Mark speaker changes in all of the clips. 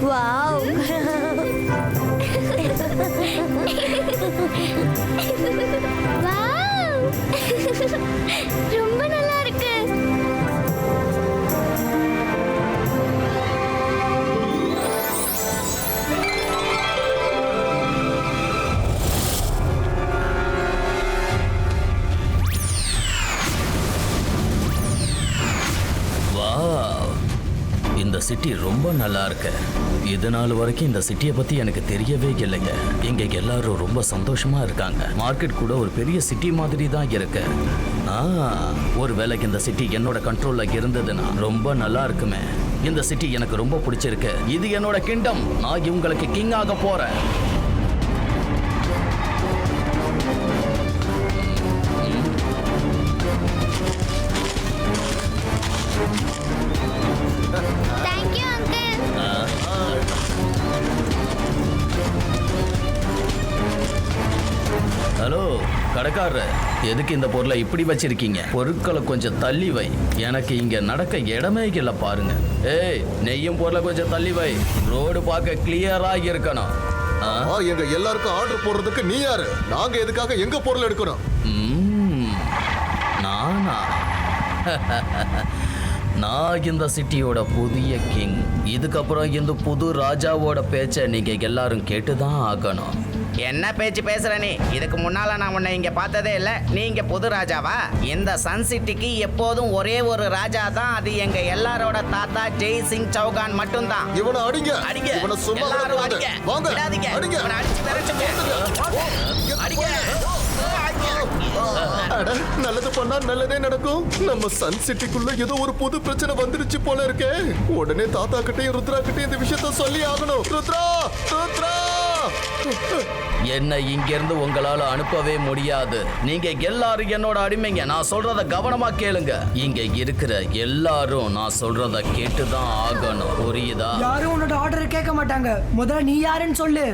Speaker 1: Wow. இந்த city ரொம்ப நல்லா இருக்கு. இது நாள் வரைக்கும் இந்த சிட்டியை பத்தி எனக்கு தெரியவே இல்லைங்க. இங்க எல்லாரும் ரொம்ப சந்தோஷமா இருக்காங்க. மார்க்கெட் கூட ஒரு பெரிய சிட்டி மாதிரி தான் இருக்கு. ஒரு வேலைக்கு இந்த சிட்டி என்னோட கண்ட்ரோல்ல இருந்ததுன்னா ரொம்ப நல்லா இருக்குமே. இந்த சிட்டி எனக்கு ரொம்ப பிடிச்சிருக்கு. இது என்னோட கிங்டம் நான் இவங்களுக்கு கிங் ஆக போறேன். எதுக்கு இந்த பொருளை இப்படி வச்சிருக்கீங்க? பொருட்களை கொஞ்சம் தள்ளி வை. எனக்கு இங்க நடக்க இடமே இல்லை பாருங்க. ஏய் நெய்யும் பொருளை கொஞ்சம் தள்ளி வை. ரோடு பார்க்க கிளியரா இருக்கணும். ஆ?
Speaker 2: ஆ, எங்க எல்லாருக்கும் ஆர்டர் போடுறதுக்கு நீ யாரு? நாங்க எதுக்காக எங்க பொருள் எடுக்கணும்?
Speaker 1: ம்ம். நானா? நான் இந்த சிட்டியோட புதிய கிங் இதுக்கப்புறம் இந்த புது ராஜாவோட பேச்சை நீங்க எல்லாரும் கேட்டுதான் ஆகணும்.
Speaker 3: என்ன பேச்சு பேசுற நீ? இதுக்கு முன்னால நான் உன்னை இங்க பார்த்ததே இல்ல. நீ இங்க புது ராஜாவா? இந்த சன் சிட்டிக்கு எப்போதும் ஒரே ஒரு ராஜா தான். அது எங்க எல்லாரோட தாத்தா ஜெய் சிங் சௌகான் மட்டும்தான்.
Speaker 2: இவனை அடிங்க.
Speaker 3: அடிங்க.
Speaker 2: இவனை சும்மா
Speaker 3: எல்லாரும். அடிங்க.
Speaker 2: வாங்க.
Speaker 3: விடாதீங்க.
Speaker 2: அடிங்க.
Speaker 3: இவனை அடிச்சு விரட்டுங்க அடிங்க.
Speaker 2: அட, நல்லது பண்ணா நல்லதே நடக்கும். நம்ம சன் சிட்டிக்குள்ள ஏதோ ஒரு புது பிரச்சனை வந்துருச்சு போல இருக்கே. உடனே தாத்தா கிட்டயும் ருத்ரா கிட்டயும் இந்த விஷயத்த சொல்லி ஆகணும். ருத்ரா ருத்ரா!
Speaker 1: என்னை இங்கிருந்து உங்களால அனுப்பவே முடியாது. நீங்க எல்லாரும் என்னோட அடிமைங்க. நான் சொல்றத கவனமா கேளுங்க. இங்க இருக்கிற எல்லாரும் நான் சொல்றத கேட்டுதான் ஆகணும். புரியுதா?
Speaker 4: யாரும் உன்னோட ஆர்டர் கேட்க மாட்டாங்க. முதல்ல நீ யாருன்னு சொல்லு.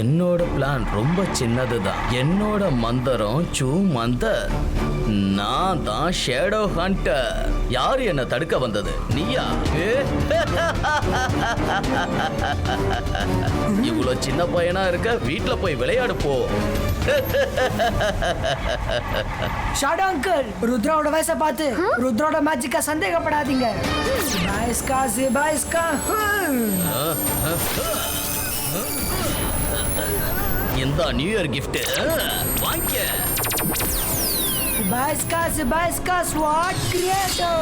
Speaker 1: என்னோட பிளான் ரொம்ப சின்னதுதான். என்னோட மந்திரம் சூ மந்தர் நான் தான் ஷேடோ ஹண்டர் யார் என்ன தடுக்க வந்தது? நீயா? இவ்வளோ சின்ன பையனா இருக்க வீட்ல போய் விளையாடு போ.
Speaker 4: ஷாடோ அங்கிள் ருத்ராவோட வயசை பார்த்து ருத்ராவோட மேஜிக்கா சந்தேகப்படாதீங்க. சிபாய்ஸ்கா சிபாய்ஸ்கா
Speaker 1: இந்த நியூ இயர் கிஃப்ட் வாங்கிக்க.
Speaker 4: சிபாய்ஸ்கா சிபாய்ஸ்கா ஸ்வாட் கிரியேட்டோ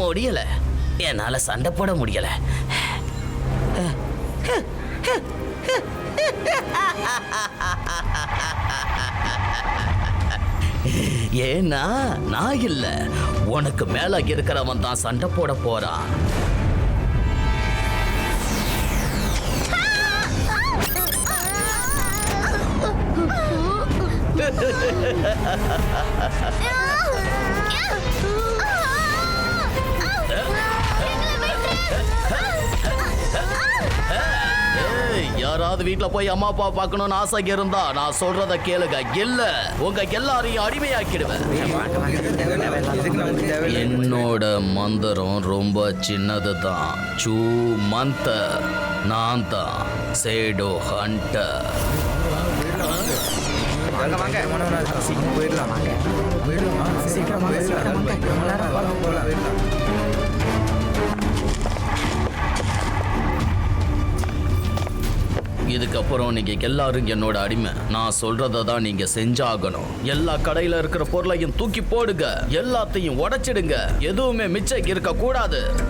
Speaker 1: முடியல என்னால சண்டை போட முடியல ஏன்னா நான் இல்ல. உனக்கு மேல இருக்கிறவன் தான் சண்டை போட போறான். யாராவது வீட்ல போய் அம்மா அப்பா பார்க்கணும்னு ஆசை இருந்தா நான் சொல்றத கேளுங்க. இல்ல உங்க எல்லாரையும் அடிமையாக்கிடுவேன். என்னோட மந்திரம் ரொம்ப சின்னதுதான். சூ மந்த நான் தான். சேடோ ஹண்டர் இதுக்கப்புறம் நீங்க எல்லாரும் என்னோட அடிமை. நான் சொல்றத தான் நீங்க செஞ்சாகணும். எல்லா கடையில இருக்கிற பொருளையும் தூக்கி போடுங்க. எல்லாத்தையும் உடைச்சிடுங்க. எதுவுமே மிச்சம் இருக்க கூடாது.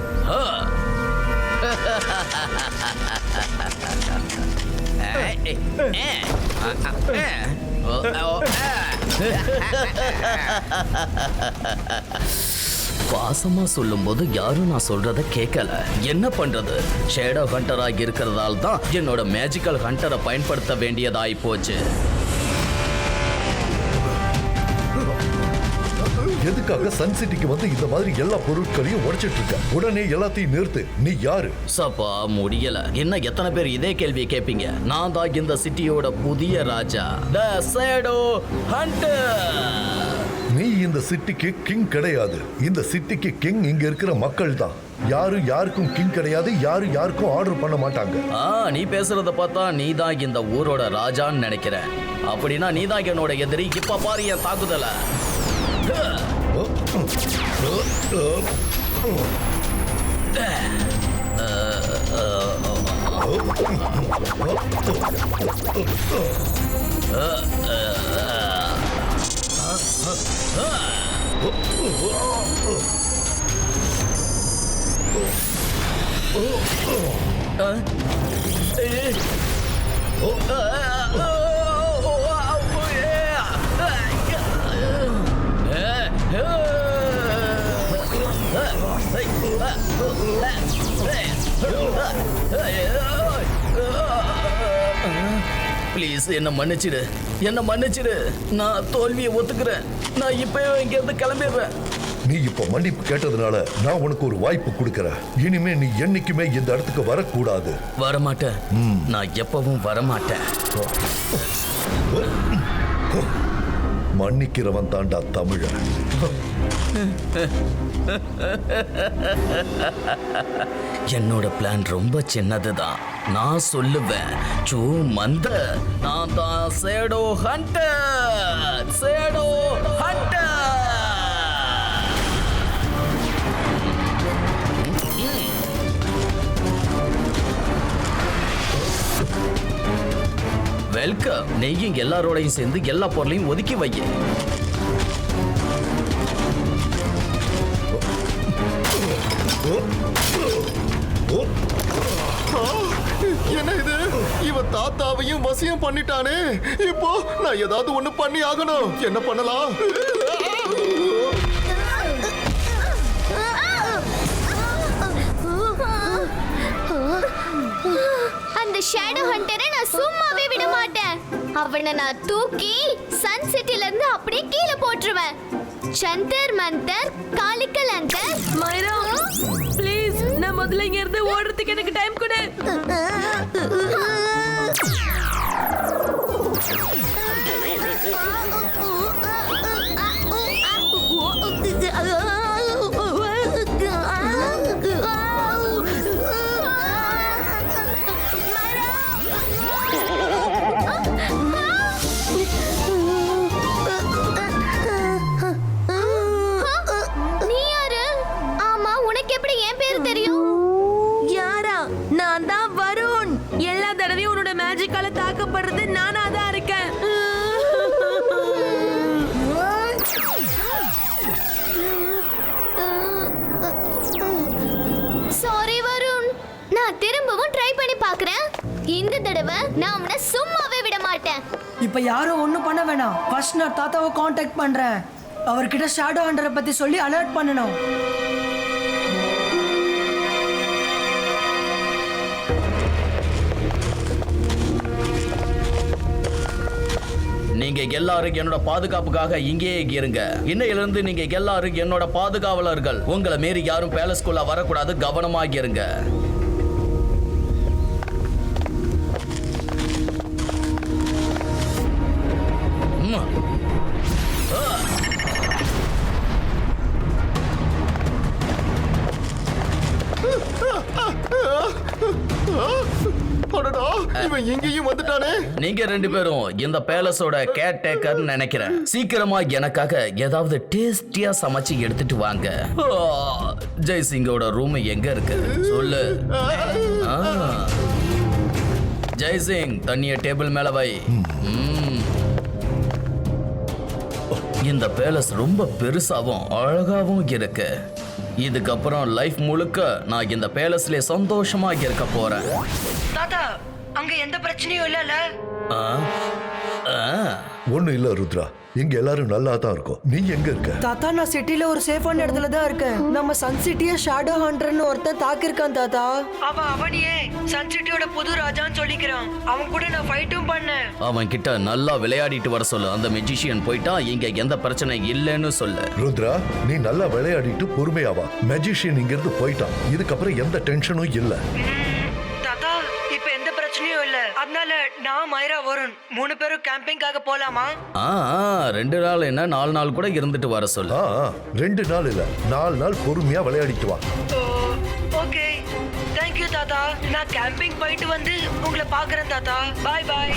Speaker 1: பாசமா சொல்லும்போது யாரும் நான் சொல்றத கேட்கல என்ன பண்றது? ஷேடோ ஹண்டரா இருக்கிறதால தான் என்னோட மேஜிக்கல் ஹண்டரை பயன்படுத்த வேண்டியதாய் போச்சு.
Speaker 5: எதுக்காக சன் சிட்டிக்கு வந்து இந்த மாதிரி எல்லா பொருட்களையும் உடைச்சிட்டு இருக்க? உடனே எல்லாத்தையும் நிறுத்து. நீ யாரு?
Speaker 1: சப்பா முடியல. என்ன எத்தனை பேர் இதே கேள்வியை கேட்பீங்க நான் தான் இந்த சிட்டியோட புதிய ராஜா. த சேடோ ஹண்டர்
Speaker 5: இந்த சிட்டிக்கு கிங் கிடையாது இந்த சிட்டிக்கு கிங் இங்க இருக்கிற மக்கள் தான் யாரும் யாருக்கும் கிங் கிடையாது யாரும் யாருக்கும் ஆர்டர் பண்ண மாட்டாங்க
Speaker 1: ஆ நீ பேசுறத பார்த்தா நீ தான் இந்த ஊரோட ராஜான்னு நினைக்கிறேன் அப்படின்னா நீ தான் என்னோட எதிரி இப்ப பாரு என் தாக்குதல あえっ ப்ளீஸ் என்ன மன்னிச்சிடு. என்ன மன்னிச்சிடு. நான் தோல்வியை ஒத்துக்கிறேன். நான் இப்பவே இங்க இருந்து கிளம்பிடுறேன்.
Speaker 5: நீ இப்போ மன்னிப்பு கேட்டதுனால நான் உனக்கு ஒரு வாய்ப்பு கொடுக்கறேன். இனிமே நீ என்னைக்குமே இந்த இடத்துக்கு வரக்கூடாது.
Speaker 1: வரமாட்டேன். நான் எப்பவும் வரமாட்டேன்.
Speaker 5: மன்னிக்கிறவன் தாண்டா தமிழன்.
Speaker 1: என்னோட பிளான் ரொம்ப சின்னதுதான். நான் சொல்லுவேன் சூ மந்த நான் தான் shadow hunter shadow hunter welcome நீயும் எல்லாரோடையும் சேர்ந்து எல்லா பொருளையும் ஒதுக்கி வை.
Speaker 2: என்ன இது? இவன் தாத்தாவையும் வசியம் பண்ணிட்டானே. இப்போ நான் ஏதாவது ஒண்ணு பண்ணி ஆகணும். என்ன பண்ணலாம்?
Speaker 6: அந்த ஷேடோ ஹண்டரை சும்மாவே விட மாட்டேன். அவனை நான் தூக்கி சன் சிட்டில இருந்து அப்படியே கீழே போட்டுருவேன். சந்தர் மந்தர் காலிக்கல் அந்தர்
Speaker 7: மைரா ப்ளீஸ் நான் முதல்ல இங்க இருந்து ஓடுறதுக்கு எனக்கு டைம் கொடு.
Speaker 4: வேணாம் ஃபர்ஸ்ட் நான் தாத்தாவை காண்டாக்ட் பண்ணுறேன் அவர்கிட்ட ஷேடோ ஹண்டரை பற்றி சொல்லி அலர்ட் பண்ணணும்.
Speaker 1: நீங்க எல்லாரும் என்னோட பாதுகாப்புக்காக இங்கேயே இருங்க. இன்னையிலிருந்து நீங்க எல்லாரும் என்னோட பாதுகாவலர்கள். உங்களை மீறி யாரும் பேலஸ்குள்ள வரக்கூடாது. கவனமாக இருங்க. நீங்க ரெண்டு பேரும் இந்த பேலஸோட கேர் டேக்கர் நினைக்கிறேன். சீக்கிரமா எனக்காக ஏதாவது டேஸ்டியா சமைச்சு எடுத்துட்டு வாங்க. ஜெய்சிங்கோட ரூம் எங்க இருக்கு? சொல்லு. ஜெய்சிங் தண்ணிய டேபிள் மேல வை. இந்த பேலஸ் ரொம்ப பெருசாவும் அழகாவும் இருக்கு. இதுக்கப்புறம் லைஃப் முழுக்க நான் இந்த பேலஸ்ல சந்தோஷமா இருக்க போறேன்.
Speaker 4: அங்க எந்த பிரச்சனையும் இல்லல
Speaker 1: ஆ ஆ,
Speaker 5: ஒண்ணும் இல்ல ருத்ரா. இங்க எல்லாரும் நல்லா தான் இருக்கோம். நீ எங்க இருக்க?
Speaker 4: தாத்தா நான் சிட்டில ஒரு சேஃபான இடத்துல தான் இருக்கேன். நம்ம சன் சிட்டிய ஷேடோ ஹண்டர்னு ஒருத்தன் தாக்கிருக்கான் தாத்தா. அவன் அவனையே சன் சிட்டியோட புது ராஜான்னு சொல்லிக்கிறான். அவன் கூட நான் ஃபைட்டும் பண்ணேன்.
Speaker 1: அவன் கிட்ட நல்லா விளையாடிட்டு வர சொல்லு. அந்த மெஜிஷியன் போயிட்டா இங்க எந்த பிரச்சனை இல்லைன்னு சொல்லு.
Speaker 5: ருத்ரா நீ நல்லா விளையாடிட்டு பொறுமையாவா மெஜிஷியன் இங்க இருந்து போயிட்டான். இதுக்கப்புறம் எந்த டென்ஷனும் இல்ல.
Speaker 4: பிரச்சனையும் இல்ல. அதனால நான் மைரா வருண் மூணு பேரும் கேம்பிங்காக போலாமா?
Speaker 1: ஆ ஆ, ரெண்டு நாள் என்ன நாலு நாள் கூட இருந்துட்டு வர சொல்லு.
Speaker 5: ஆ ஆ, ரெண்டு நாள் இல்ல. நாலு நாள் பொறுமையா விளையாடிட்டு வா.
Speaker 4: ஓகே. தேங்க்யூ தாத்தா. நான் கேம்பிங் போயிட்டு வந்து உங்களை பாக்குறேன் தாத்தா. பாய் பாய்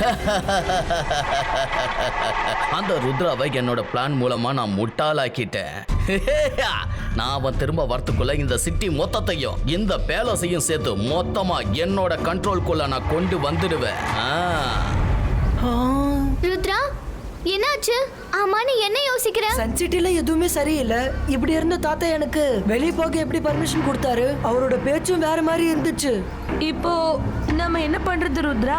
Speaker 1: அந்த ருத்ராவை என்னோட பிளான் மூலமா நான் முட்டாளாக்கிட்டேன். நான் அவன் திரும்ப வரத்துக்குள்ள இந்த சிட்டி மொத்தத்தையும் இந்த பேலஸையும் சேர்த்து மொத்தமா என்னோட கண்ட்ரோல்குள்ள நான் கொண்டு வந்துடுவேன். ஆ.
Speaker 6: ருத்ரா என்னாச்சு? ஆமா நீ என்ன யோசிக்கிற?
Speaker 4: சன் சிட்டில எதுவுமே சரியில்லை. இப்படி இருந்த தாத்தா எனக்கு வெளிய போக எப்படி பர்மிஷன் கொடுத்தாரு? அவரோட பேச்சும் வேற மாதிரி இருந்துச்சு.
Speaker 7: இப்போ நம்ம என்ன பண்றது ருத்ரா?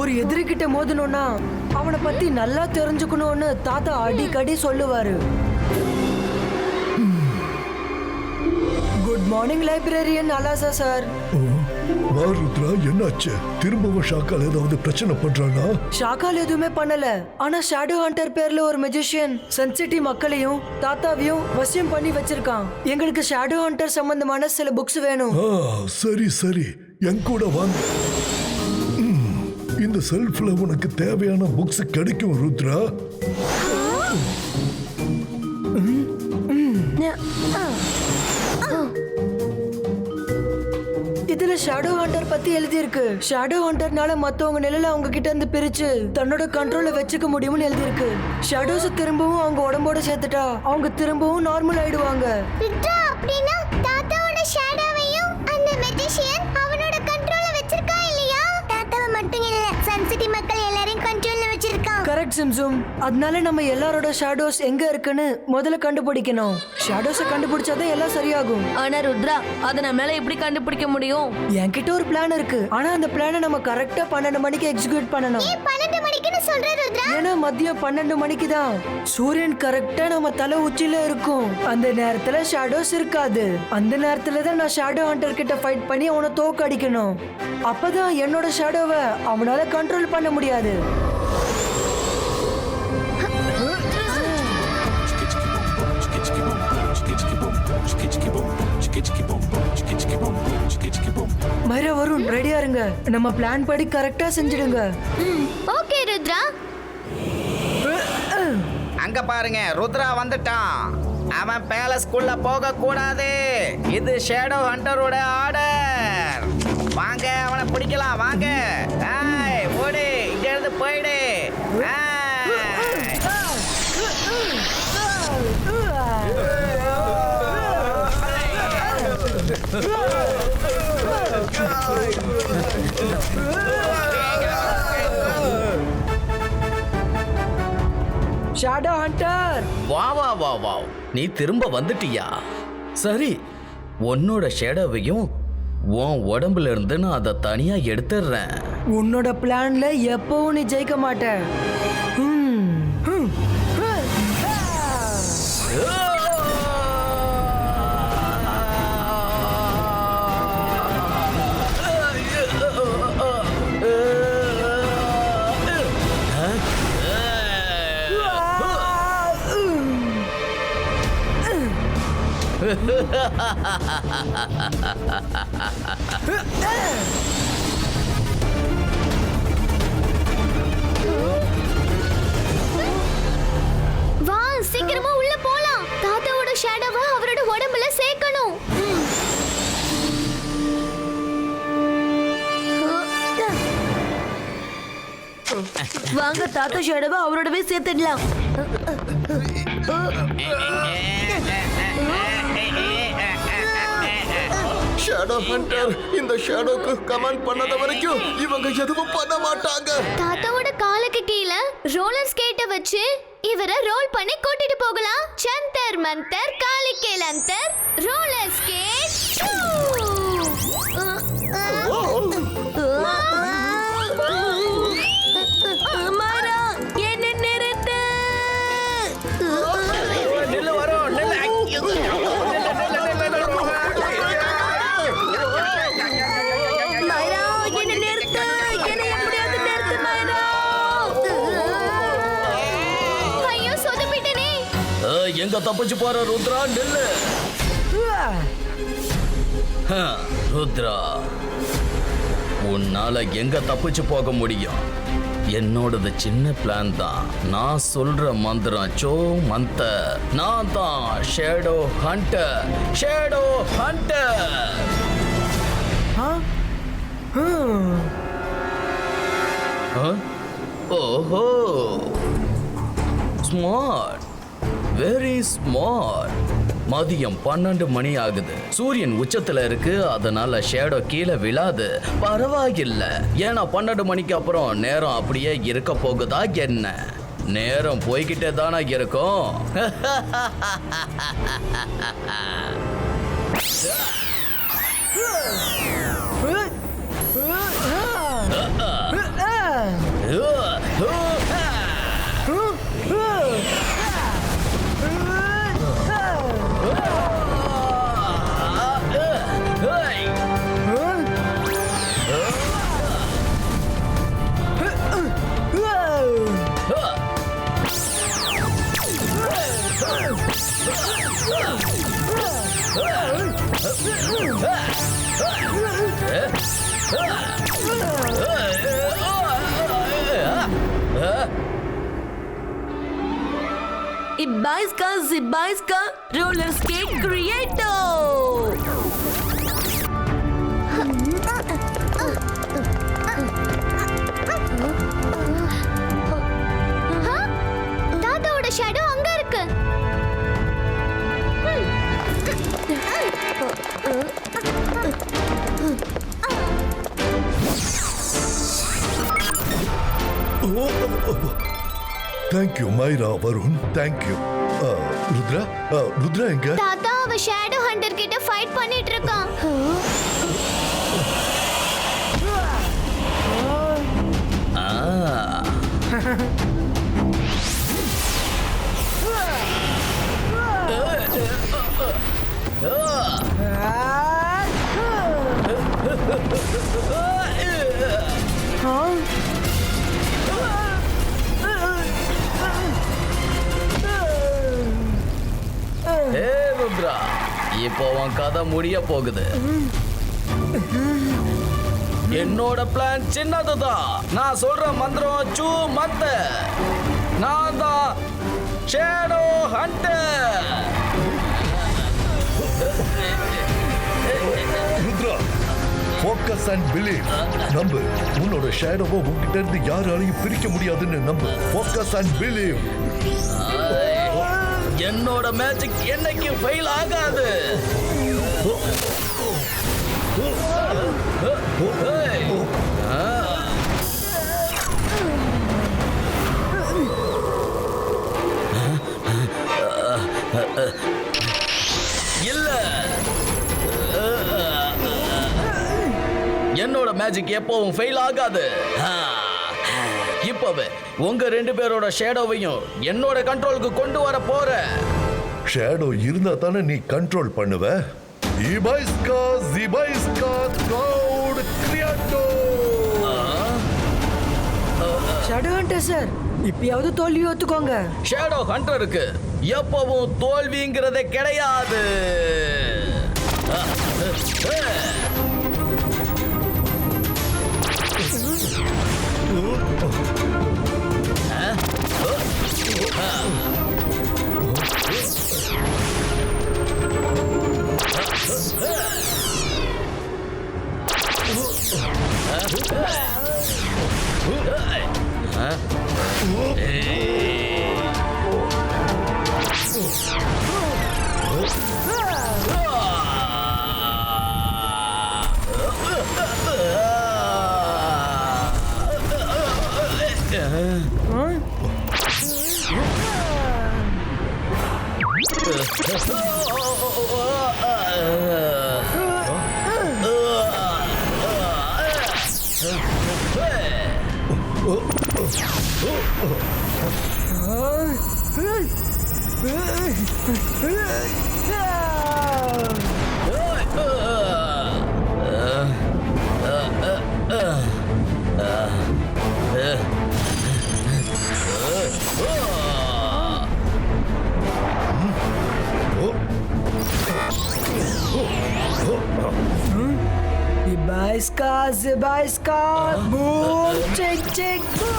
Speaker 4: ஒரு எதிரி கிட்ட மோதணும்னா அவனை பத்தி நல்லா தெரிஞ்சுக்கணும்னு தாத்தா அடிக்கடி சொல்லுவாரு. குட் மார்னிங் லைப்ரரியன் அலாசா சார்
Speaker 5: வா ருத்ரா என்னாச்சு? திரும்பவும் ஷாக்கால் ஏதாவது பிரச்சனை பண்றானா?
Speaker 4: ஷாக்கால் எதுவுமே பண்ணல. ஆனா ஷேடோ ஹண்டர் பேர்ல ஒரு மெஜிஷியன் சன்சிட்டி மக்களையும் தாத்தாவையும் வசியம் பண்ணி வச்சிருக்கான். எங்களுக்கு ஷேடோ ஹண்டர் சம்பந்தமான சில புக்ஸ் வேணும்.
Speaker 5: ஆ சரி சரி. என் கூட வாங்க. இந்த செல்ஃப்ல உனக்கு தேவையான புக்ஸ் கிடைக்கும் ருத்ரா.
Speaker 4: இதுல ஷேடோ ஹண்டர் பத்தி எழுதி இருக்கு ஷேடோ ஹண்டர்னால மத்தவங்க நிழல அவங்க கிட்ட இருந்து பிரிச்சு தன்னோட கண்ட்ரோல்ல வச்சுக்க முடியும்னு எழுதி இருக்கு ஷேடோஸ் திரும்பவும் அவங்க உடம்போட சேர்த்துட்டா அவங்க திரும்பவும் நார்மல் ஆயிடுவாங்க.
Speaker 6: அப்படின்னா தாத்தாவோட ஷேடோவையும் அந்த மெஜிஷியன் அவனோட கண்ட்ரோல்ல வச்சிருக்கா இல்லையா? தாத்தாவை மட்டும் இல்ல சன் சிட்டி மக்கள் எல்லாரையும் கண்ட்ரோல்ல வச்சிருக்கான்.
Speaker 4: கரெக்ட் சிம்சும். அதனால நம்ம எல்லாரோட ஷேடோஸ் எங்க இருக்குன்னு முதல்ல கண்டுபிடிக்கணும். ஷேடோஸை கண்டுபிடிச்சாதான் எல்லாம் சரியாகும்.
Speaker 7: ஆனா ருத்ரா அதை நம்மளால எப்படி கண்டுபிடிக்க முடியும்?
Speaker 4: என்கிட்ட ஒரு பிளான் இருக்கு. ஆனா அந்த பிளானை நம்ம கரெக்டா பன்னெண்டு மணிக்கு எக்ஸிக்யூட் பண்ணணும்.
Speaker 6: பன்னெண்டு மணிக்குன்னு சொல்ற ருத்ரா?
Speaker 4: ஏன்னா மதியம் பன்னெண்டு மணிக்கு தான். சூரியன் கரெக்டா நம்ம தலை உச்சியில இருக்கும். அந்த நேரத்துல ஷேடோஸ் இருக்காது. அந்த நேரத்துல தான் நான் ஷேடோ ஹண்டர் கிட்ட ஃபைட் பண்ணி அவனை தோக்கடிக்கணும். அப்பதான் என்னோட ஷேடோவை அவனால கண்ட்ரோல் பண்ண முடியாது. வருண் ரெடியா இருங்க. நம்ம பிளான் படி கரெக்டா செஞ்சிடுங்க.
Speaker 6: ஓகே ருத்ரா.
Speaker 3: அங்க பாருங்க ருத்ரா வந்துட்டான். அவன் பேலஸ்குள்ள போக கூடாது இது ஷேடோ ஹண்டரோட ஆர்டர் வாங்க அவனை பிடிக்கலாம் வாங்க. ஏய், ஓடு இங்க இருந்து போயிடு ஏய்.
Speaker 4: ஷேடோ ஹண்டர்
Speaker 1: வா வா வா வா. நீ திரும்ப வந்துட்டியா? சரி உன்னோட ஷேடோவையும் உன் உடம்புல இருந்து நான் அதை தனியா எடுத்துடுறேன்
Speaker 4: உன்னோட பிளான்ல எப்பவும் நீ ஜெயிக்க மாட்ட.
Speaker 6: வா சீக்கிரமா உள்ள போலாம். தாத்தாவோட ஷேடோவை அவரோட உடம்புல சேர்க்கணும்.
Speaker 7: வாங்க தாத்தா ஷேடோவை அவரோடவே சேர்த்துடலாம்.
Speaker 2: ஷேடோ ஹண்டர் இந்த ஷேடோக்கு கமெண்ட் பண்ணாத வரைக்கும் இவங்க எதுவும் பண்ண மாட்டாங்க.
Speaker 6: தாத்தாவோட காலுக்கு கீழே ரோலர் ஸ்கேட்டை வச்சு இவரை ரோல் பண்ணி கூட்டிட்டு போகலாம். சந்தர் மந்தர் காலிக்கேல் அந்தர் ரோலர் ஸ்கேட்
Speaker 1: தப்பிச்சு போற ருத்ரா நெல்லு. ஹ, ருத்ரா உன்னால எங்க தப்பிச்சு போக முடியும்? என்னோடது சின்ன பிளான் தான். நான் சொல்ற மந்திரம் சோ மந்த. நான் தான் ஷேடோ ஹண்டர் ஷேடோ ஹண்டர் ஓஹோ. ஸ்மார்ட் வெரி ஸ்மார்ட் மதியம் பன்னெண்டு மணி ஆகுது சூரியன் உச்சத்துல இருக்கு அதனால ஷேடோ கீழே விழாது. பரவாயில்ல. ஏன்னா பன்னெண்டு மணிக்கு அப்புறம் நேரம் அப்படியே இருக்க போகுதா என்ன? நேரம் போய்கிட்டே தானே இருக்கும்.
Speaker 7: इब्बाइस का
Speaker 6: जिब्बाइस का roller skate क्रिएटो
Speaker 5: thank you Myra Varun thank you Rudra Rudra எங்க?
Speaker 6: தாத்தா அவ ஷேடோ ஹண்டர் கிட்ட ஃபைட் பண்ணிட்டு இருக்கான்
Speaker 1: இப்போ உன் கதை முடிய போகுது. என்னோட பிளான் சின்னதுதான். நான் சொல்ற மந்திரம் சூ மத்த நான் தான் shadow hunter
Speaker 5: Rudra focus and believe நம்பு உன்னோட ஷேடோவை உன்கிட்ட இருந்து யாராலையும் பிரிக்க முடியாதுன்னு நம்பு. ஃபோக்கஸ் அண்ட் பிலீவ்
Speaker 1: என்னோட மேஜிக் என்னைக்கு ஃபெயில் ஆகாது இல்ல என்னோட மேஜிக் எப்பவும் ஃபெயில் ஆகாது ஆ. இப்பவே உங்க ரெண்டு பேரோட ஷேடோவையும் என்னோட கண்ட்ரோலுக்கு கொண்டு வர போறேன்
Speaker 5: ஷேடோ இருந்தா தானே நீ கண்ட்ரோல் பண்ணுவ? இபைஸ்கா ஜிபைஸ்கா கிளவுட் கிரியாட்டோ.
Speaker 4: ஷேடோ ஹண்டர் சார் இப்பயாவது தோல்வி ஒத்துக்கோங்க.
Speaker 1: ஷேடோ ஹண்டருக்கு எப்பவும் தோல்விங்கிறதே கிடையாது.
Speaker 4: Oh! Hum? Bir başka, başka, bu çek
Speaker 1: çek bu.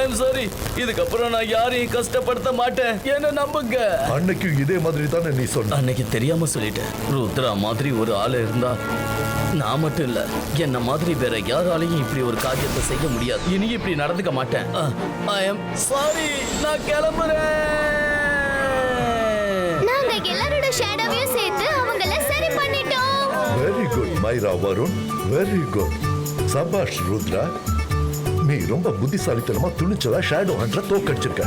Speaker 1: I'm sorry இதுக்கப்புறம் நான் யாரையும் கஷ்டப்படுத்த மாட்டேன். என்ன நம்புங்க.
Speaker 5: அன்னைக்கும் இதே மாதிரி தானே நீ சொன்ன?
Speaker 1: அன்னைக்கு தெரியாம சொல்லிட்டேன் ருத்ரா மாதிரி ஒரு ஆள் இருந்தா நான் மட்டும் இல்ல என்ன மாதிரி வேற யாராலையும் இப்படி ஒரு காரியத்தை செய்ய முடியாது. இனி இப்படி நடந்துக்க மாட்டேன். ஐ எம் சாரி நான் கிளம்புறேன்.
Speaker 6: நாங்க எல்லாரோட ஷேடோவையும் சேர்த்து அவங்கள சரி பண்ணிட்டோம்.
Speaker 5: Very good Myra Varun very good சபாஷ் ருத்ரா நீ ரொம்ப புத்திசாலித்தனமா துணிச்சலா ஷேடோ ஹண்டரை தோக்கடிச்சிருக்க